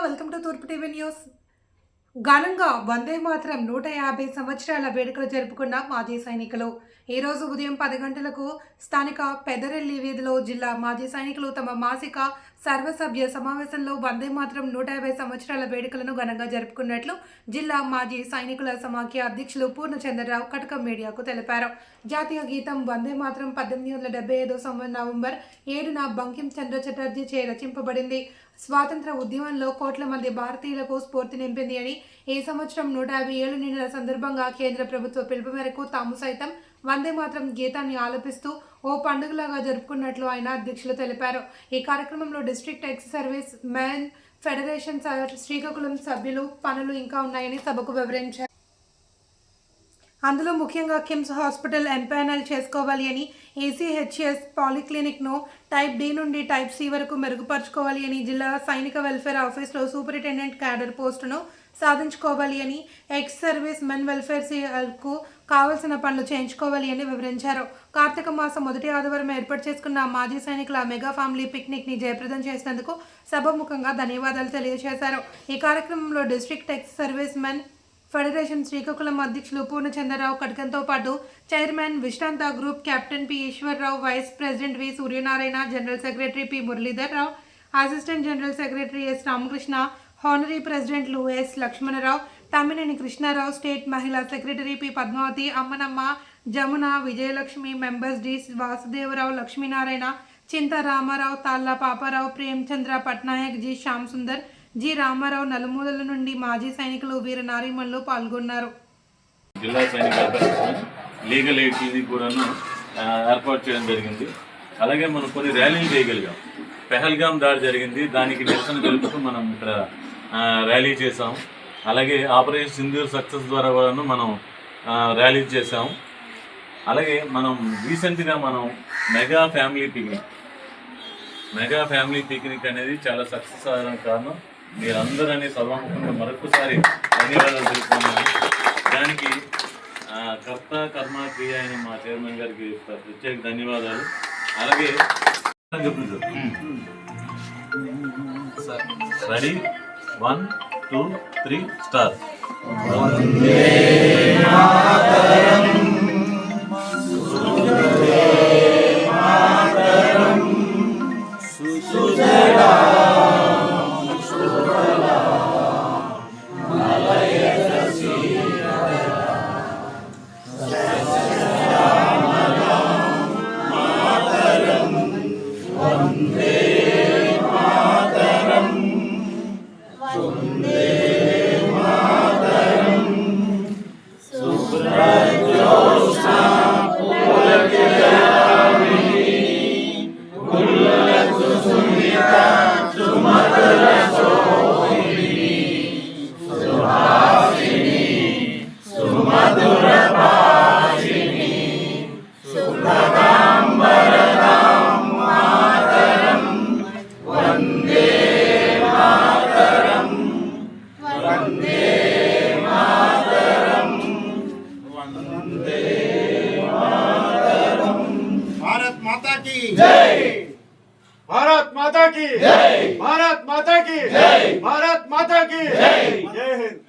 Welcome to తూర్పు TV news ఘనంగా వందే మాత్రం నూట యాభై సంవత్సరాల వేడుకలు జరుపుకున్న మాజీ సైనికులు. ఈ రోజు ఉదయం పది గంటలకు స్థానిక పెదరెల్లి వీధిలో జిల్లా మాజీ సైనికులు తమ మాసిక సర్వసభ్య సమావేశంలో వందే మాత్రం నూట యాభై సంవత్సరాల వేడుకలను ఘనంగా జరుపుకున్నట్లు జిల్లా మాజీ సైనికుల సమాఖ్య అధ్యక్షులు పూర్ణచంద్రరావు కటకం మీడియాకు తెలిపారు. జాతీయ గీతం వందే మాత్రం పద్దెనిమిది వందల డెబ్బై ఐదో సంవత్సరం నవంబర్ ఏడున బంకిం చంద్ర చటర్జీ చే రచింపబడింది. స్వాతంత్ర ఉద్యమంలో కోట్ల మంది భారతీయులకు స్ఫూర్తి నింపింది అని ఈ సంవత్సరం నూట యాభై ఏళ్ళు నిండిన సందర్భంగా కేంద్ర ప్రభుత్వ పిలుపు మేరకు తాము సైతం వందే మాత్రం గీతాన్ని ఆలపిస్తూ ఓ పండుగలాగా జరుపుకున్నట్లు ఆయన అధ్యక్షులు తెలిపారు. ఈ కార్యక్రమంలో district ex servicemen federation Srikakulam సభ్యులు పనులు ఇంకా ఉన్నాయని సభకు వివరించారు. అందులో ముఖ్యంగా కిమ్స్ హాస్పిటల్ ఎంపానల్ చేసుకోవాలి అని ఏసీహెచ్ఎస్ పాలిక్లినిక్ను టైప్ డి నుండి టైప్ సి వరకు మెరుగుపరచుకోవాలి అని జిల్లా సైనిక వెల్ఫేర్ ఆఫీస్లో సూపరింటెండెంట్ క్యాడర్ పోస్టును సాధించుకోవాలి అని ఎక్స్ సర్వీస్ మెన్ వెల్ఫేర్కు కావలసిన పనులు చేయించుకోవాలి అని వివరించారు. కార్తీక మాసం మొదటి ఆదివారం ఏర్పాటు చేసుకున్న మాజీ సైనికుల మెగా ఫ్యామిలీ పిక్నిక్ని జయప్రదం చేసినందుకు సభముఖంగా ధన్యవాదాలు తెలియజేశారు. ఈ కార్యక్రమంలో district ex servicemen federation Srikakulam అధ్యక్షులు పూర్ణచంద్రరావు కటకంతో పాటు చైర్మన్ విశ్రాంత group captain P Eswararao vice president V Suryanarayana general secretary P Muralidhar Rao assistant general secretary S Ramakrishna honorary ప్రెసిడెంట్లు ఎస్ లక్ష్మణరావు తమ్మినేని కృష్ణారావు స్టేట్ మహిళా secretary P Padmavathi Ammanamma Jamuna Vijayalakshmi members D Vasudevarao Lakshminarayana Chinta Ramarao Talla Paparao Premchandra Patnaik G Shyam Sundar G. Ramarao నలుమూలల నుండి మాజీ సైనికులు వీర నారీమణులు పాల్గొన్నారు. జిల్లా సైనిక legal aid clinic కూడాను ఏర్పాటు చేయడం జరిగింది. అలాగే మనం కొన్ని ర్యాలీలు చేయగలిగాం. పెహల్గాం దాడి జరిగింది. దానికి నిరసన తెలుపుతూ మనం ఇక్కడ ర్యాలీ చేసాం అలాగే ఆపరేషన్ సింధూర్ సక్సెస్ ద్వారా కూడాను మనం ర్యాలీ చేసాం అలాగే మనం రీసెంట్గా మనం mega family picnic mega family picnic అనేది చాలా సక్సెస్ అవ్వడానికి కారణం మీరందరూ అనే సభాముఖంగా మరొకసారి ధన్యవాదాలు తెలుపుకున్నాను దానికి కర్త కర్మ క్రియ అయిన మా చైర్మన్ గారికి ప్రత్యేక ధన్యవాదాలు. అలాగే ready? One two three start की भारत माता की जय हिंद